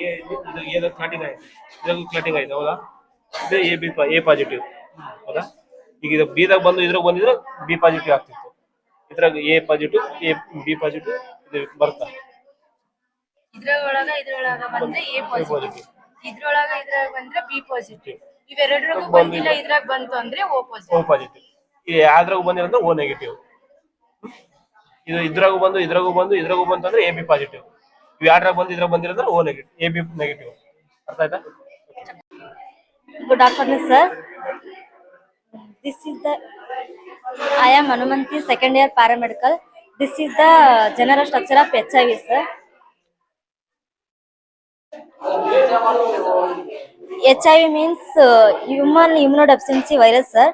A ಇದು ಏನೋ clotting ಆಯ್ತು ಇದ್ರಾಗೂ ಕ್ಲಾಟಿಂಗ್ ಆಯ್ತು ಹೌದಾ? ಇದು ಎ ಬಿ ಎ ಪಾಸಿಟಿವ್ ಹೌದಾ? ಈಗ ಇದು ಬಿದಾಗ ಬಂದು ಇದ್ರಾಗ ಬಂದಿದ್ರೆ ಬಿ ಪಾಸಿಟಿವ್ ಆಗ್ತಿತ್ತು. ಇದ್ರಾಗ A positive A B positive ಇದು ಬರ್ತಾ ಇದ್ರೊಳಗ ಇದ್ರೊಳಗ ಬಂದ್ರೆ ಎ ಪಾಸಿಟಿವ್ ಪಾಸಿಟಿವ್ ಇದ್ರೊಳಗ ಇದ್ರಾಗ ಬಂದ್ರೆ ಬಿ ಪಾಸಿಟಿವ್ ಇವೆರಡರಗೂ ಬಂದಿಲ್ಲ. ಇದ್ರಾಗ ಬಂತು ಅಂದ್ರೆ ಓ ಓ ಪಾಸಿಟಿವ್ ಪಾಸಿಟಿವ್ ಇದು ಯಾವ್ದ್ರಾಗ ಬಂದಿರೋದು ಓ ನೆಗೆಟಿವ್ ಇದು ಇದ್ರಾಗೂ ಬಂದು ಇದ್ರಾಗೂ ಬಂದು ಇದ್ರಾಗೂ ಬಂತು ಅಂದ್ರೆ ಎ ಬಿ ಪಾಸಿಟಿವ್ ಯಾರ್ಯಾರ ಬಂದಿದ್ರೆ ಬಂದಿರೋದ್ರೆ O negative A B negative ಅರ್ಥ ಆಯ್ತಾ? Good afternoon sir this is the I am Hanumanti second year paramedical this is the general structure of H I V sir H I V means human human virus sir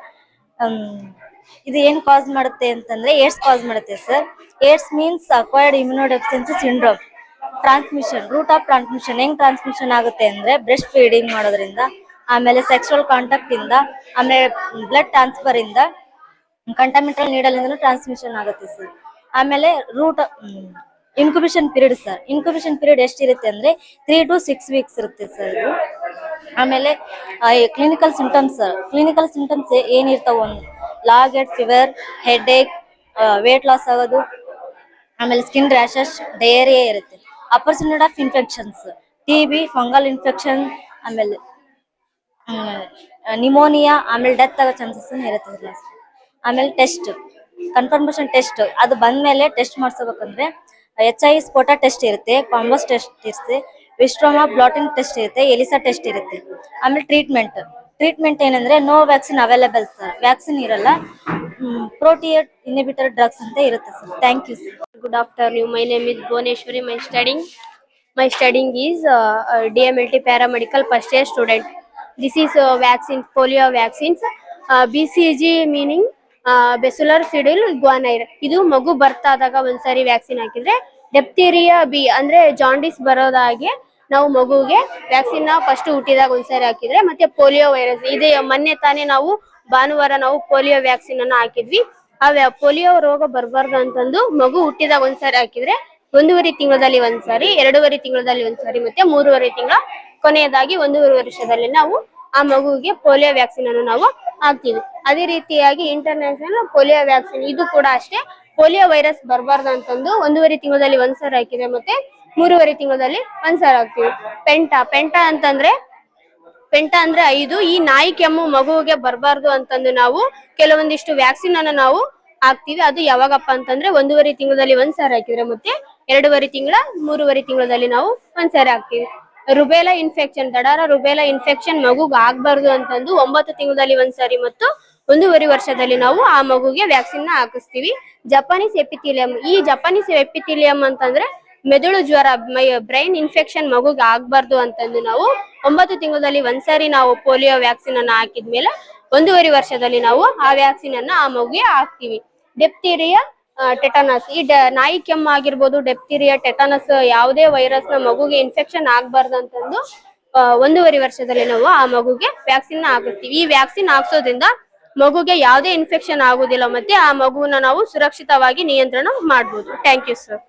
ಇದು ಏನ್ cause ಮಾಡುತ್ತೆ ಅಂತಂದ್ರೆ AIDS cause ಮಾಡುತ್ತೆ sir AIDS means acquired human deficiency syndrome transmission route of transmission ಹೆಂಗ್ transmission ಆಗುತ್ತೆ ಅಂದ್ರೆ breast feeding ಮಾಡೋದ್ರಿಂದ, ಆಮೇಲೆ ಸೆಕ್ಸುವಲ್ ಕಾಂಟ್ಯಾಕ್ಟ್ ಇಂದ, ಆಮೇಲೆ ಬ್ಲಡ್ ಟ್ರಾನ್ಸ್ಫರ್ ಇಂದ ಕಂಟಮಿಟ್ರಲ್ ನೀಡಲ್ ಇಂದಲೂ ಟ್ರಾನ್ಸ್ಮಿಷನ್ ಆಗುತ್ತೆ ಸರ್ ಆಮೇಲೆ route incubation period sir incubation period ಎಷ್ಟಿರುತ್ತೆ ಅಂದ್ರೆ ತ್ರೀ ಟು ಸಿಕ್ಸ್ ವೀಕ್ಸ್ ಇರುತ್ತೆ ಸರ್ ಇದು. ಆಮೇಲೆ ಕ್ಲಿನಿಕಲ್ ಸಿಂಟಮ್ಸ್ ಕ್ಲಿನಿಕಲ್ ಸಿಂಪ್ಟಮ್ಸ್ ಏನಿರ್ತಾವ ಒಂದು low grade fever headache weight loss ಆಗೋದು, ಆಮೇಲೆ ಸ್ಕಿನ್ ರ್ಯಾಶಸ್ ಡೈರಿಯಾ ಇರುತ್ತೆ. Opportunity of infections T B fungal infection, ಆಮೇಲೆ ನಿಮೋನಿಯಾ, ಆಮೇಲೆ ಡೆತ್ ಆಗೋ ಚಾನ್ಸಸ್ ಇರುತ್ತೆ. ಆಮೇಲೆ ಟೆಸ್ಟ್ ಕನ್ಫರ್ಮೇಶನ್ ಟೆಸ್ಟ್, ಅದು ಬಂದ್ಮೇಲೆ ಟೆಸ್ಟ್ ಮಾಡ್ಸಬೇಕಂದ್ರೆ ಎಚ್ ಐ ಸ್ಫೋಟ ಟೆಸ್ಟ್ ಇರುತ್ತೆ ಕಾಂಬಸ್ ಟೆಸ್ಟ್ ಇರುತ್ತೆ ವಿಸ್ಟ್ರೋಮಾ ಬ್ಲಾಟಿಂಗ್ ಟೆಸ್ಟ್ ಇರುತ್ತೆ, ಎಲಿಸಾ ಟೆಸ್ಟ್ ಇರುತ್ತೆ, ಆಮೇಲೆ ಟ್ರೀಟ್ಮೆಂಟ್ ಟ್ರೀಟ್ಮೆಂಟ್ ಏನಂದ್ರೆ no vaccine available sir vaccine ಇರಲ್ಲ. ಪ್ರೋಟಿಯೇಟ್ ಇನಿಬಿಟರ್ ಡ್ರಗ್ಸ್ ಅಂತ ಇರುತ್ತೆ sir thank you sir good afternoon my name is Bhuvaneshwari my studying my studying is uh, uh, DMLT paramedical first year student. This is uh, vaccine, polio vaccines. Uh, BCG meaning uh, bacillus ಸಿಡಿಲ್ ಗ್ವಾನೈರ್ ಇದು ಮಗು ಬರ್ತಾದಾಗ ಒಂದ್ಸರಿ vaccine ಹಾಕಿದ್ರೆ ಡೆಪ್ತೀರಿಯಾ B ಅಂದ್ರೆ jaundice ಬರೋದಾಗೆ ನಾವು ಮಗುಗೆ vaccine first ಹುಟ್ಟಿದಾಗ ಒಂದ್ಸರಿ ಹಾಕಿದ್ರೆ ಮತ್ತೆ ಪೋಲಿಯೋ ವೈರಸ್ ಇದೆ, ಮೊನ್ನೆ ತಾನೇ ನಾವು ಭಾನುವಾರ ನಾವು ಪೋಲಿಯೋ ವ್ಯಾಕ್ಸಿನ್ ಅನ್ನ ಹಾಕಿದ್ವಿ. ಆ ಪೋಲಿಯೋ ರೋಗ ಬರಬಾರ್ದು ಅಂತಂದು ಮಗು ಹುಟ್ಟಿದಾಗ ಒಂದ್ಸರಿ ಹಾಕಿದ್ರೆ ಒಂದೂವರೆ ತಿಂಗಳಲ್ಲಿ ಒಂದ್ಸರಿ ಎರಡೂವರೆ ತಿಂಗಳಲ್ಲಿ ಒಂದ್ಸರಿ ಮತ್ತೆ ಮೂರುವರೆ ತಿಂಗಳ ಕೊನೆಯದಾಗಿ ಒಂದೂವರೆ ವರ್ಷದಲ್ಲಿ ನಾವು ಆ ಮಗುವಿಗೆ ಪೋಲಿಯೋ ವ್ಯಾಕ್ಸಿನ್ ಅನ್ನು ನಾವು ಹಾಕ್ತೀವಿ. ಅದೇ ರೀತಿಯಾಗಿ ಇಂಟರ್ನ್ಯಾಷನಲ್ ಪೋಲಿಯೋ ವ್ಯಾಕ್ಸಿನ್ ಇದು ಕೂಡ ಅಷ್ಟೇ. ಪೋಲಿಯೋ ವೈರಸ್ ಬರಬಾರ್ದು ಅಂತಂದು ಒಂದೂವರೆ ತಿಂಗಳಲ್ಲಿ ಒಂದ್ಸರಿ ಹಾಕಿದ್ರೆ ಮತ್ತೆ ಮೂರುವರೆ ತಿಂಗಳಲ್ಲಿ ಒಂದ್ಸಲ ಹಾಕ್ತಿವಿ ಪೆಂಟ ಪೆಂಟ ಅಂತಂದ್ರೆ, ಪೆಂಟ ಅಂದ್ರೆ ಐದು. ಈ ನಾಯಿ ಕೆಮ್ಮು ಮಗುವಿಗೆ ಬರಬಾರ್ದು ಅಂತಂದು ನಾವು ಕೆಲವೊಂದಿಷ್ಟು ವ್ಯಾಕ್ಸಿನ್ ಅನ್ನ ನಾವು ಹಾಕ್ತಿವಿ. ಅದು ಯಾವಾಗಪ್ಪ ಅಂತಂದ್ರೆ ಒಂದೂವರೆ ತಿಂಗಳಲ್ಲಿ ಒಂದ್ಸಾರಿ ಹಾಕಿದ್ರೆ ಮತ್ತೆ ಎರಡೂವರೆ ತಿಂಗಳ, ಮೂರುವರೆ ತಿಂಗಳಲ್ಲಿ ನಾವು ಒಂದ್ಸಾರಿ ಹಾಕ್ತಿವಿ. ರುಬೇಲಾ ಇನ್ಫೆಕ್ಷನ್ ದಡಾರ ರುಬೇಲಾ ಇನ್ಫೆಕ್ಷನ್ ಮಗುಗ್ ಆಗ್ಬಾರ್ದು ಅಂತಂದು ಒಂಬತ್ತು ತಿಂಗಳಲ್ಲಿ ಒಂದ್ಸಾರಿ ಮತ್ತು ಒಂದೂವರೆ ವರ್ಷದಲ್ಲಿ ನಾವು ಆ ಮಗುಗೆ ವ್ಯಾಕ್ಸಿನ್ನ ಹಾಕಿಸ್ತೀವಿ. ಜಪಾನೀಸ್ ಎಪಿಥಿಲಿಯಂ ಈ ಜಪಾನೀಸ್ ಎಪಿಥಿಲಿಯಂ ಅಂತಂದ್ರೆ ಮೆದುಳು ಜ್ವರ ಬ್ರೈನ್ ಇನ್ಫೆಕ್ಷನ್ ಮಗುಗೆ ಆಗ್ಬಾರ್ದು ಅಂತಂದು ನಾವು ಒಂಬತ್ತು ತಿಂಗಳಲ್ಲಿ ಒಂದ್ಸರಿ ನಾವು ಪೋಲಿಯೋ ವ್ಯಾಕ್ಸಿನ್ ಅನ್ನ ಹಾಕಿದ್ಮೇಲೆ ಒಂದೂವರೆ ವರ್ಷದಲ್ಲಿ ನಾವು ಆ ವ್ಯಾಕ್ಸಿನ್ ಅನ್ನ ಆ ಮಗುಗೆ ಹಾಕ್ತಿವಿ. Diphtheria tetanus. ಈ ನಾಯಿ ಕೆಮ್ಮ ಆಗಿರ್ಬೋದು, ಡೆಪ್ತೀರಿಯಾ, ಟೆಟನಸ್ ಯಾವುದೇ ವೈರಸ್ನ ಮಗುಗೆ ಇನ್ಫೆಕ್ಷನ್ ಆಗ್ಬಾರ್ದು ಅಂತಂದು ಒಂದೂವರೆ ವರ್ಷದಲ್ಲಿ ನಾವು ಆ ಮಗುಗೆ ವ್ಯಾಕ್ಸಿನ್ನ ಹಾಕಿಸ್ತೀವಿ ಈ ವ್ಯಾಕ್ಸಿನ್ ಹಾಕ್ಸೋದ್ರಿಂದ ಮಗುಗೆ ಯಾವುದೇ ಇನ್ಫೆಕ್ಷನ್ ಆಗುದಿಲ್ಲ, ಮತ್ತೆ ಆ ಮಗುವನ್ನ ನಾವು ಸುರಕ್ಷಿತವಾಗಿ ನಿಯಂತ್ರಣ ಮಾಡಬಹುದು thank you sir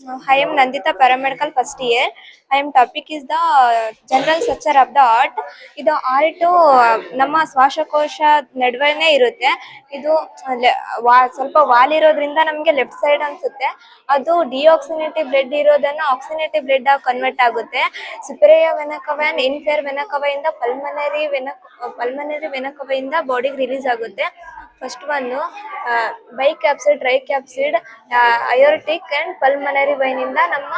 I am Nandita, paramedical first year. I am topic is the general structure of the heart. ಇದು ಆರ್ಟು ನಮ್ಮ ಶ್ವಾಸಕೋಶ ನಡುವೆನೇ ಇರುತ್ತೆ ಇದು ವಾ- ಸ್ವಲ್ಪ ವಾಲ್ ಇರೋದ್ರಿಂದ ನಮಗೆ ಲೆಫ್ಟ್ ಸೈಡ್ ಅನ್ಸುತ್ತೆ ಅದು ಡಿಆಕ್ಸಿನೇಟಿವ್ ಬ್ಲಡ್ ಇರೋದನ್ನ ಆಕ್ಸಿನೇಟಿವ್ ಬ್ಲಡ್ ಆಗಿ ಕನ್ವರ್ಟ್ ಆಗುತ್ತೆ ಸುಪೇರಿಯ ವೆನಕವೆನ್ ಇನ್ಫೇರ್ ವೆನಕವೆಯಿಂದ ಪಲ್ಮನರಿ ವೆನ ಪಲ್ಮನರಿ ವೆನಕವೆಯಿಂದ ಬಾಡಿಗೆ ರಿಲೀಸ್ ಆಗುತ್ತೆ first one by bike dry dry ಆಪ್ಸಿಡ್ ಐಯೋಟಿಕ್ ಅಂಡ್ ಪಲ್ ಮನೇರಿ ವೈ ನಮ್ಮ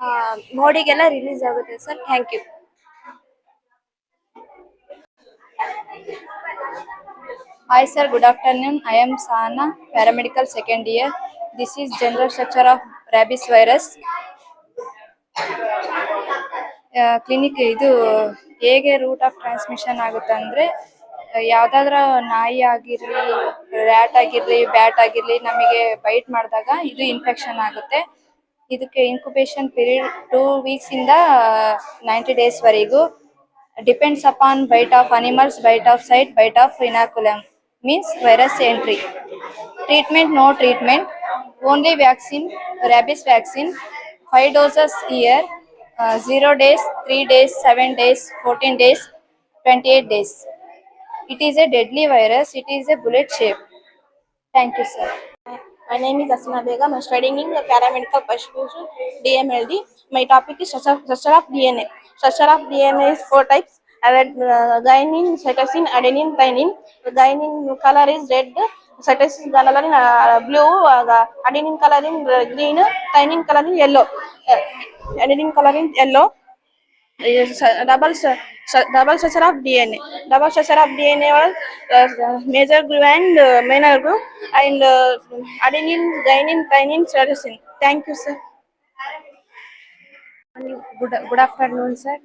ಅಹ್ ಮೋಡಿಗೆಲ್ಲ ರಿಲೀಸ್ ಆಗುತ್ತೆ sir thank you hi sir good afternoon I am Sana paramedical second year this is general structure of rabies virus clinic ಇದು ಹೇಗೆ root of transmission ಆಗುತ್ತೆ ಅಂದ್ರೆ ಯಾವ್ದಾದ್ರ ನಾಯಿ ಆಗಿರ್ಲಿ ರ್ಯಾಟ್ ಆಗಿರ್ಲಿ ಬ್ಯಾಟ್ ಆಗಿರ್ಲಿ ನಮಗೆ ಬೈಟ್ ಮಾಡಿದಾಗ ಇದು ಇನ್ಫೆಕ್ಷನ್ ಆಗುತ್ತೆ. ಇದಕ್ಕೆ ಇನ್ಕುಬೇಷನ್ ಪೀರಿಯಡ್ ಟೂ ವೀಕ್ಸ್ ಇಂದ ನೈಂಟಿ ಡೇಸ್ ವರೆಗೂ. Depends upon bite of animals bite of site bite of inoculum means virus entry treatment no treatment only vaccine rabies vaccine five doses year zero days three days seven days fourteen days twenty eight days It is a deadly virus. It is a bullet shape. Thank you, sir. My name is Asma Begum. I'm studying in the paramedical first DMLD. My topic is structure structure of DNA. Structure of DNA is four types. Avid, uh, guanine, cytosine, adenine, thymine. The guanine color is red. Cytosine color in uh, blue. Uh, the adenine color in green. Thymine color in yellow. Uh, adenine color in yellow. Uh, double double structure of DNA. Double structure of DNA uh, major group and uh, minor group and uh, adenine, guanine, thymine, cytosine. Thank you, sir. Good, good afternoon, sir.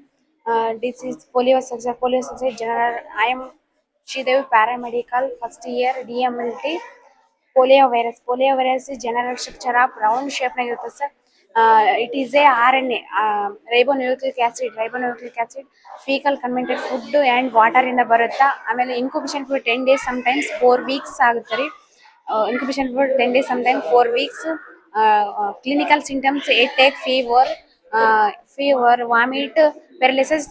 Uh, this is polio structure, polio structure general. I am Shidevi paramedical first year DMLT. Polio virus, polio virus is general structure of round shape sir. Uh, it is a RNA, uh, ribonucleic acid, ribonucleic acid, fecal converted food and water ಇಂದ ಬರುತ್ತಾ ಆಮೇಲೆ incubation for 10 days sometimes 4 weeks ಆಗುತ್ತೆ ರೀ incubation for 10 days sometimes 4 weeks uh, uh, clinical symptoms it take fever uh, fever vomit paralysis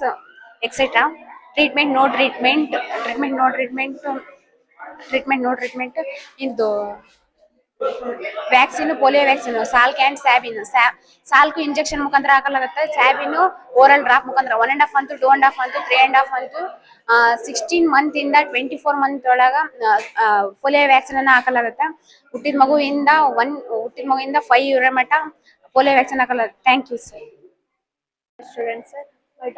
etc treatment no treatment treatment no treatment treatment no treatment ಇದು vaccine polio vaccine Salk and Sabin Salk injection ಮುಖಾಂತರ ಹಾಕಲಾಗುತ್ತೆ. Sabin oral drop ಮುಖಾಂತರ one and half ಅಂತೂ two and half ಅಂತ three and half month sixteen month ಇಂದ twenty four month ಒಳಗ polio vaccine ಅನ್ನ ಹಾಕಲಾಗುತ್ತೆ. ಹುಟ್ಟಿದ ಮಗುವಿಂದ ಒನ್ ಹುಟ್ಟಿದ ಮಗುವಿಂದ ಫೈವ್ ಇರೋ ಮಟ್ಟ polio vaccine ಹಾಕಲಾಗುತ್ತೆ. Thank you sir student sir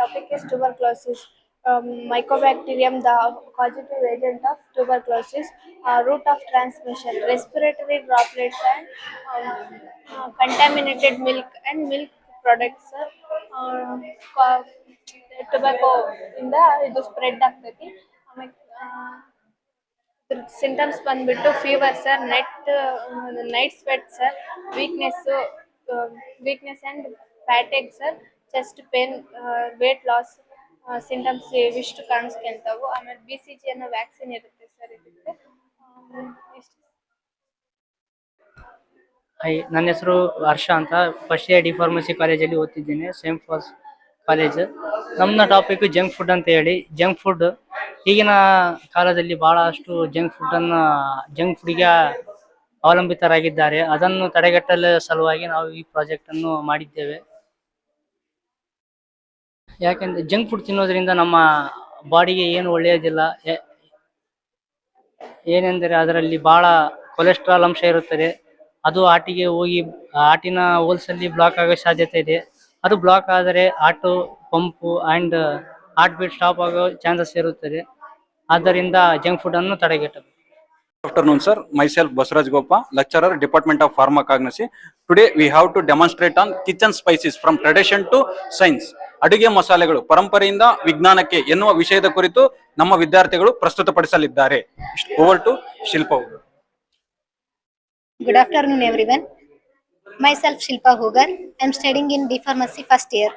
topic is tuber tuberculosis. Um, Mycobacterium, the causative agent of tuberculosis. Uh, route of transmission, respiratory droplets and um, uh, contaminated milk and milk products. sir. Uh, co- tobacco ಇಂದ ಇದು spread ಆಗ್ತೈತಿ ಆಮೇಲೆ symptoms ಬಂದ್ಬಿಟ್ಟು fever sir net night sweat sir weakness weakness and fatigue sir chest pain weight loss symptoms ಇವಿಷ್ಟು ಕಾಣಿಸ್ಕೊಂತಾವು ಆಮೇಲೆ B C G ಅನ್ನೋ vaccine ಇರುತ್ತೆ ಸರ್ ಇದಕ್ಕೆ. ಹೈ ನನ್ನ ಹೆಸರು ಹರ್ಷ ಅಂತ. ಫಸ್ಟ್ ಇಯರ್ ಡಿ ಫಾರ್ಮಸಿ ಕಾಲೇಜಲ್ಲಿ ಓದ್ತಿದ್ದೀನಿ ಸೇಮ್ ಫಸ್ಟ್ ಕಾಲೇಜ್ ನಮ್ಮ ಟಾಪಿಕ್ ಜಂಕ್ ಫುಡ್ ಅಂತ ಹೇಳಿ. ಜಂಕ್ ಫುಡ್ ಈಗಿನ ಕಾಲದಲ್ಲಿ ಬಹಳಷ್ಟು ಜಂಕ್ ಫುಡ್ಡನ್ನು ಜಂಕ್ ಫುಡ್ಗೆ ಅವಲಂಬಿತರಾಗಿದ್ದಾರೆ. ಅದನ್ನು ತಡೆಗಟ್ಟಲು ಸಲುವಾಗಿ ನಾವು ಈ ಪ್ರಾಜೆಕ್ಟನ್ನು ಮಾಡಿದ್ದೇವೆ. ಯಾಕೆಂದ್ರೆ ಜಂಕ್ ಫುಡ್ ತಿನ್ನೋದ್ರಿಂದ ನಮ್ಮ ಬಾಡಿಗೆ ಏನು ಒಳ್ಳೆಯದಿಲ್ಲ. ಏನೆಂದರೆ ಅದರಲ್ಲಿ ಬಹಳ ಕೊಲೆಸ್ಟ್ರಾಲ್ ಅಂಶ ಇರುತ್ತದೆ. ಅದು ಆಟಿಗೆ ಹೋಗಿ, ಆಟಿನ ಹೋಲ್ಸಲ್ಲಿ ಬ್ಲಾಕ್ ಆಗೋ ಸಾಧ್ಯತೆ ಇದೆ. ಅದು ಬ್ಲಾಕ್ ಆದರೆ heart pump and heart beat stop ಆಗೋ ಚಾನ್ಸಸ್ ಇರುತ್ತದೆ. ಆದ್ದರಿಂದ ಜಂಕ್ ಫುಡ್ ಅನ್ನು ತಡೆಗಟ್ಟಬೇಕು. Afternoon, sir. Myself, Basraj Gopa, lecturer, Department of Pharmacognosy. Today, we have to demonstrate on kitchen spices from tradition to science. ಅಡುಗೆ ಮಸಾಲೆಗಳು ಪರಂಪರೆಯಿಂದ ವಿಜ್ಞಾನಕ್ಕೆ ಎನ್ನುವ ವಿಷಯದ ಕುರಿತು ನಮ್ಮ ವಿದ್ಯಾರ್ಥಿಗಳು ಪ್ರಸ್ತುತಪಡಿಸಲಿದ್ದಾರೆ ಓವರ್ ಟು ಶಿಲ್ಪ ಅವರು Good afternoon, everyone. Myself Shilpa Hogar. I am studying in D Pharmacy first year.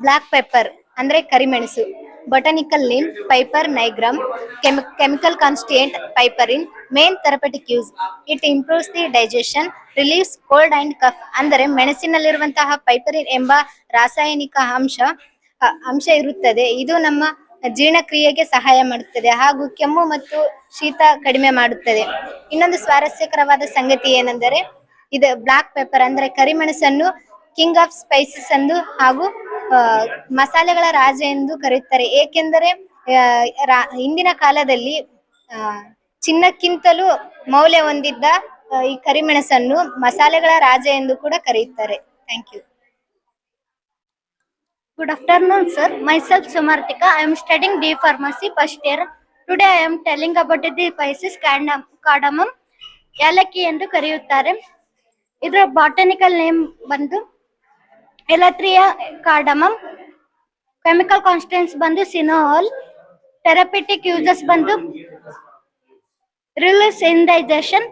Black pepper ಅಂದ್ರೆ ಕರಿಮೆಣಸು botanical name Piper nigrum chemical constituent piperine main therapeutic use it improves the digestion relieves cold and cough ಅಂದರೆ ಮೆಣಸಿನಲ್ಲಿರುವಂತಹ ಪೈಪರಿನ್ ಎಂಬ ರಾಸಾಯನಿಕ ಅಂಶ ಅಂಶ ಇರುತ್ತದೆ. ಇದು ನಮ್ಮ ಜೀರ್ಣಕ್ರಿಯೆಗೆ ಸಹಾಯ ಮಾಡುತ್ತದೆ ಹಾಗೂ ಕೆಮ್ಮು ಮತ್ತು ಶೀತ ಕಡಿಮೆ ಮಾಡುತ್ತದೆ. ಇನ್ನೊಂದು ಸ್ವಾರಸ್ಯಕರವಾದ ಸಂಗತಿ ಏನೆಂದರೆ, ಇದು ಬ್ಲಾಕ್ ಪೆಪ್ಪರ್ ಅಂದ್ರೆ ಕರಿಮೆಣಸನ್ನು ಕಿಂಗ್ ಆಫ್ ಸ್ಪೈಸಸ್ ಎಂದು ಹಾಗೂ ಮಸಾಲೆಗಳ ರಾಜ ಎಂದು ಕರೆಯುತ್ತಾರೆ. ಏಕೆಂದರೆ ಹಿಂದಿನ ಕಾಲದಲ್ಲಿ ಚಿನ್ನಕ್ಕಿಂತಲೂ ಮೌಲ್ಯ ಹೊಂದಿದ್ದ ಈ ಕರಿಮೆಣಸನ್ನು ಮಸಾಲೆಗಳ ರಾಜ ಎಂದು ಕೂಡ ಕರೆಯುತ್ತಾರೆ. Thank you good afternoon sir myself Sumarthika I am studying D pharmacy first year today I am telling about the spices cardamom cardamom ಏಲಕ್ಕಿ ಎಂದು ಕರೆಯುತ್ತಾರೆ. ಇದರ ಬಾಟನಿಕಲ್ ನೇಮ್ ಬಂದು ಎಲತ್ರಿಯಾ ಕಾರ್ಡಮಮ್ ಕೆಮಿಕಲ್ ಕಾನ್ಸ್ಟೆನ್ಸ್ ಬಂದು ಸಿನೋಲ್ ಥೆರಪಿಟಿಕ್ ಯೂಸಸ್ ಬಂದು relieves indigestion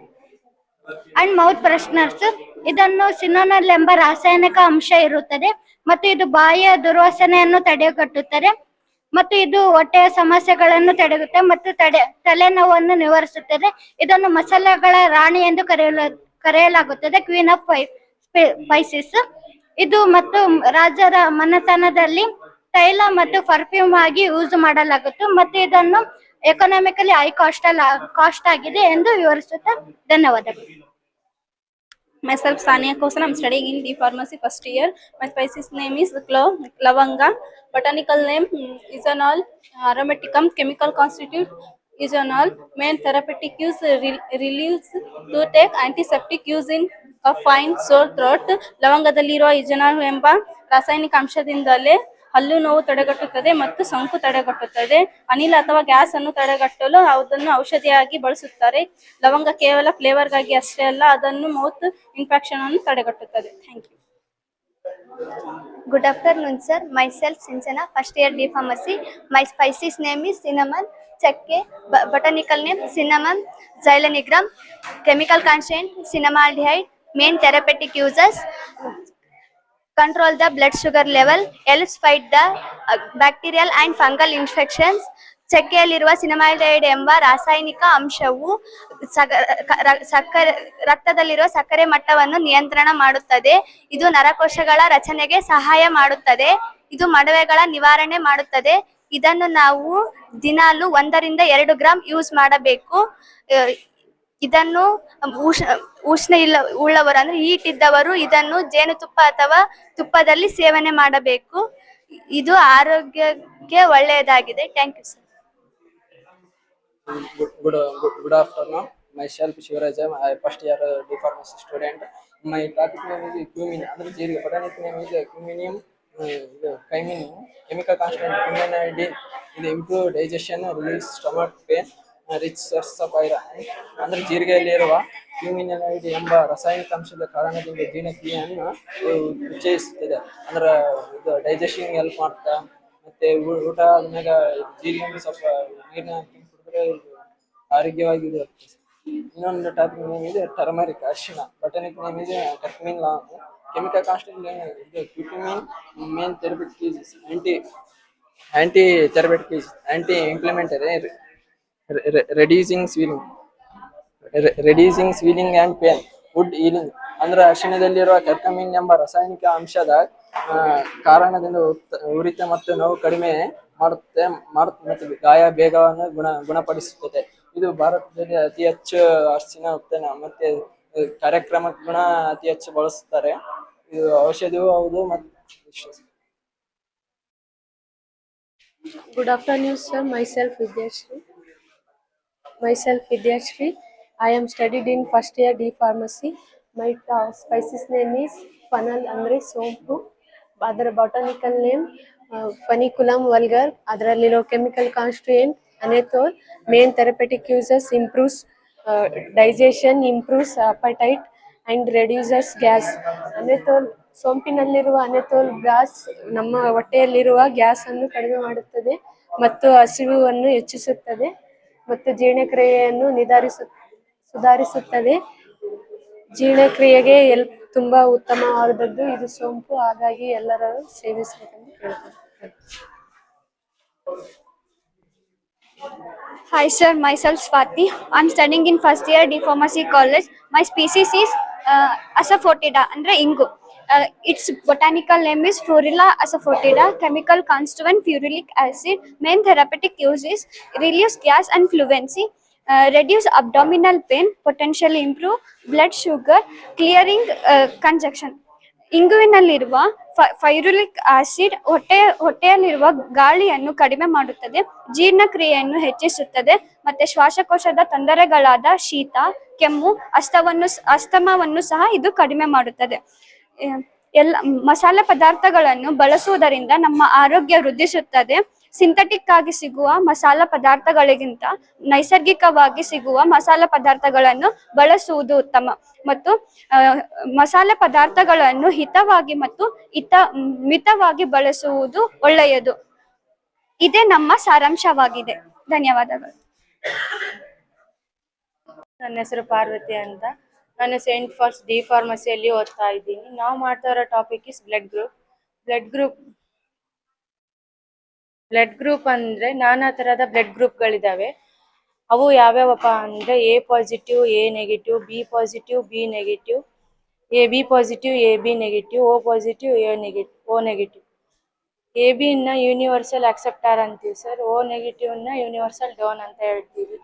and mouth fresheners ಇದನ್ನು ಸಿನೋನಲ್ ಎಂಬ ರಾಸಾಯನಿಕ ಅಂಶ ಇರುತ್ತದೆ ಮತ್ತು ಇದು ಬಾಯಿಯ ದುರ್ವಾಸನೆಯನ್ನು ತಡೆಗಟ್ಟುತ್ತದೆ ಮತ್ತು ಇದು ಹೊಟ್ಟೆಯ ಸಮಸ್ಯೆಗಳನ್ನು ತಡೆಯುತ್ತೆ ಮತ್ತು ತಡೆ, ತಲೆನೋವನ್ನು ನಿವಾರಿಸುತ್ತದೆ. ಇದನ್ನು ಮಸಾಲೆಗಳ ರಾಣಿ ಎಂದು ಕರೆಯಲು, ಕರೆಯಲಾಗುತ್ತದೆ ಕ್ವೀನ್ ಆಫ್ ಸ್ಪೈಸಸ್ ಇದು ಮತ್ತು ರಾಜರ ಮನೆತನದಲ್ಲಿ ತೈಲ ಮತ್ತು ಪರ್ಫ್ಯೂಮ್ ಆಗಿ ಯೂಸ್ ಮಾಡಲಾಗುತ್ತೆ. ಮತ್ತು ಇದನ್ನು ಎಕನಾಮಿಕಲಿ ಹೈ ಕಾಸ್ಟ್ ಕಾಸ್ಟ್ ಆಗಿದೆ ಎಂದು ವಿವರಿಸುತ್ತೆ ಧನ್ಯವಾದಗಳು. Myself Sania Kosan I'm studying in D pharmacy first year my spices name is clove ಲವಂಗ botanical name eugenol aromaticum chemical constituent eugenol main therapeutic use relieves toothache antiseptic use in cough sore throat ಲವಂಗದಲ್ಲಿರುವ eugenol ಎಂಬ ರಾಸಾಯನಿಕ ಅಂಶದಿಂದಲೇ ಹಲ್ಲು ನೋವು ತಡೆಗಟ್ಟುತ್ತದೆ ಮತ್ತು ಸೋಂಕು ತಡೆಗಟ್ಟುತ್ತದೆ. ಅನಿಲ ಅಥವಾ ಗ್ಯಾಸ್ ಅನ್ನು ತಡೆಗಟ್ಟಲು ಅದನ್ನು ಔಷಧಿಯಾಗಿ ಬಳಸುತ್ತಾರೆ. ಲವಂಗ ಕೇವಲ ಫ್ಲೇವರ್ಗಾಗಿ ಅಷ್ಟೇ ಅಲ್ಲ, ಅದನ್ನು ಮೌತ್ ಇನ್ಫೆಕ್ಷನ್ ಅನ್ನು ತಡೆಗಟ್ಟುತ್ತದೆ. Thank you. Good afternoon sir myself Sinchana first year D pharmacy my spices name is cinnamon ಚಕ್ಕೆ botanical name cinnamon zeylanicum chemical constituent cinnamaldehyde main therapeutic uses, control the blood sugar level, helps fight the uh, bacterial and fungal infections. ಚಕ್ಕೆಯಲ್ಲಿರುವ cinnamaldehyde ಎಂಬ ರಾಸಾಯನಿಕ ಅಂಶವು ಸಕ್ಕರೆ ರಕ್ತದಲ್ಲಿರುವ ಸಕ್ಕರೆ ಮಟ್ಟವನ್ನು ನಿಯಂತ್ರಣ ಮಾಡುತ್ತದೆ. ಇದು ನರಕೋಶಗಳ ರಚನೆಗೆ ಸಹಾಯ ಮಾಡುತ್ತದೆ. ಇದು ಮಡವೆಗಳ ನಿವಾರಣೆ ಮಾಡುತ್ತದೆ. ಇದನ್ನು ನಾವು ದಿನಾಲು ಒಂದರಿಂದ ಎರಡು ಗ್ರಾಂ ಯೂಸ್ ಮಾಡಬೇಕು. ಇದನ್ನು ಉಷ್ಣ ಇಲ್ಲ, ಉಳ್ಳವರು ಅಂದ್ರೆ ಈಟ್ ಇದ್ದವರು ಇದನ್ನು ಜೇನುತುಪ್ಪ ಅಥವಾ ತುಪ್ಪದಲ್ಲಿ ಸೇವನೆ ಮಾಡಬೇಕು. ಇದು ಆರೋಗ್ಯಕ್ಕೆ ಒಳ್ಳೆಯದಾಗಿದೆ. Thank you sir good good afternoon myself Shivaraj I first year D pharmacy student my topic name is cumin ಅಂದ್ರೆ ಜೀರಿಗೆ ಪಟಾನಿಕ್ ನೇಮ್ ಇಸ್ ಕ್ಯೂಮಿನಿಯಂ ಇದು ಕೆಮಿಕಲ್ ಕಾನ್ಸ್ಟೆಂಟ್ ಕ್ಯೂಮಿನ್ ಡಿ ಇದು improve digestion relieves stomach pain of iron. ಅಂದ್ರೆ ಜೀರಿಗೆಯಲ್ಲಿರುವ ಕ್ಯೂಮಿನೈಡ್ ಎಂಬ ರಾಸಾಯನಿಕ ಅಂಶದ ಕಾರಣದಿಂದ ಜೀರ್ಣಕ್ರಿಯೆಯನ್ನು ಇದು ಅಂದ್ರೆ ಇದು ಡೈಜೆಷನ್ ಹೆಲ್ಪ್ ಮಾಡ್ತಾ, ಮತ್ತೆ ಊಟ ಆದ್ಮ್ಯಾಗ ಜೀರಿಗೆ ಸ್ವಲ್ಪ ನೀರಿನ ಕುಡಿದ್ರೆ ಆರೋಗ್ಯವಾಗಿ. ಇನ್ನೊಂದು ಟಾಪಿಕ್ ನೇಮ್ ಇದೆ ಟರ್ಮರಿಕ್ ಅರಿಶಿಣ. ಬಟನಿಕ್ ನೇಮ್ ಇದೆ ಕರ್ಕಮಿನ್ ಲಾ ಕೆಮಿಕಲ್ ಕಾನ್ಸ್ಟೆಂಟ್ ಇದು curcumin main therapeutic anti anti therapeutic anti inflammatory reducing swelling reducing swelling and pain wound healing ಅಂದ್ರೆ ಅರಿಶಿಣದಲ್ಲಿರುವ ಕರ್ಕಮಿನ್ ಎಂಬ ರಾಸಾಯನಿಕ ಅಂಶದ ಕಾರಣದಿಂದ ಉರಿತ ಮತ್ತು ನೋವು ಕಡಿಮೆ ಮಾಡುತ್ತೆ ಮಾಡುತ್ತೆ ಮತ್ತು ಗಾಯ ಬೇಗವನ್ನು ಗುಣ, ಗುಣಪಡಿಸುತ್ತದೆ. ಇದು ಭಾರತದಲ್ಲಿ ಅತಿ ಹೆಚ್ಚು ಅರಿಶಿನ ಉತ್ಪನ್ನ ಮತ್ತೆ ಕಾರ್ಯಕ್ರಮ ಗುಣ ಅತಿ ಹೆಚ್ಚು ಬಳಸುತ್ತಾರೆ ಇದು ಔಷಧಿಯೂ ಹೌದು ಮತ್ತು good afternoon sir Mysore Vidyashri. Myself Vidyashri. I am studied in first year D pharmacy. My uh, name name is funnel andre ಸೋಂಪು ಅದರ ಬಾಟಾನಿಕಲ್ ನೇಮ್ ಫನಿಕುಲಮ್ ವಲ್ಗರ್ ಅದರಲ್ಲಿರೋ chemical constituent anethole main therapeutic uses improves digestion improves appetite and reduces gas anethole ಸೋಂಪಿನಲ್ಲಿರುವ anethole gas ನಮ್ಮ ಹೊಟ್ಟೆಯಲ್ಲಿರುವ gas ಅನ್ನು ಕಡಿಮೆ ಮಾಡುತ್ತದೆ ಮತ್ತು ಹಸಿವನ್ನು ಹೆಚ್ಚಿಸುತ್ತದೆ. ಮತ್ತು ಜೀರ್ಣಕ್ರಿಯೆಯನ್ನು ನಿಧಾರಿಸು ಸುಧಾರಿಸುತ್ತದೆ ಜೀರ್ಣಕ್ರಿಯೆಗೆ ಎಲ್ ತುಂಬಾ ಉತ್ತಮವಾದದ್ದು ಇದು ಸೋಂಪು ಹಾಗಾಗಿ ಎಲ್ಲರೂ ಸೇವಿಸಬೇಕೆಂದು ಕೇಳ್ತಾರೆ Hi sir, myself Swati. I'm studying in first year D Pharmacy College. My species is asafoetida ಅಂದ್ರೆ ಇಂಗು. Its botanical name is Ferula asafoetida chemical constituent ferulic acid main therapeutic use is gas and flatulence reduce abdominal pain potential improve blood sugar clearing congestion ಇಂಗುವಿನಲ್ಲಿರುವ ferulic acid ಹೊಟ್ಟೆ, ಹೊಟ್ಟೆಯಲ್ಲಿರುವ ಗಾಳಿಯನ್ನು ಕಡಿಮೆ ಮಾಡುತ್ತದೆ, ಜೀರ್ಣಕ್ರಿಯೆಯನ್ನು ಹೆಚ್ಚಿಸುತ್ತದೆ, ಮತ್ತು ಶ್ವಾಸಕೋಶದ ತೊಂದರೆಗಳಾದ ಶೀತ ಕೆಮ್ಮು ಅಸ್ತವನ್ನು ಅಸ್ತಮವನ್ನು ಸಹ ಇದು ಕಡಿಮೆ ಮಾಡುತ್ತದೆ. ಎಲ್ಲ, ಮಸಾಲೆ ಪದಾರ್ಥಗಳನ್ನು ಬಳಸುವುದರಿಂದ ನಮ್ಮ ಆರೋಗ್ಯ ವೃದ್ಧಿಸುತ್ತದೆ. ಸಿಂಥೆಟಿಕ್ ಆಗಿ ಸಿಗುವ ಮಸಾಲ ಪದಾರ್ಥಗಳಿಗಿಂತ ನೈಸರ್ಗಿಕವಾಗಿ ಸಿಗುವ ಮಸಾಲ ಪದಾರ್ಥಗಳನ್ನು ಬಳಸುವುದು ಉತ್ತಮ. ಮತ್ತು ಮಸಾಲೆ ಪದಾರ್ಥಗಳನ್ನು ಹಿತವಾಗಿ ಮತ್ತು ಹಿತ, ಮಿತವಾಗಿ ಬಳಸುವುದು ಒಳ್ಳೆಯದು. ಇದೇ ನಮ್ಮ ಸಾರಾಂಶವಾಗಿದೆ. ಧನ್ಯವಾದಗಳು. ನನ್ನ ಹೆಸರು ಪಾರ್ವತಿ ಅಂತ. ನಾನು ಸೆಂಟ್ ಫಾರ್ಸ್ ಡಿ ಫಾರ್ಮಸಿಯಲ್ಲಿ ಓದ್ತಾ ಇದ್ದೀನಿ. ನಾವು ಮಾಡ್ತಾ ಇರೋ topic is blood group blood group blood group ಅಂದ್ರೆ ನಾನಾ ತರಹದ ಬ್ಲಡ್ ಗ್ರೂಪ್ಗಳಿದಾವೆ ಅವು ಯಾವ್ಯಾವಪ್ಪ ಅಂದ್ರೆ A positive A negative B positive B negative A B positive A B negative O positive A negative O negative A ಬಿನ universal acceptor ಅಂತೀವಿ sir O ನೆಗೆಟಿವ್ನ universal donor ಅಂತ ಹೇಳ್ತೀವಿ.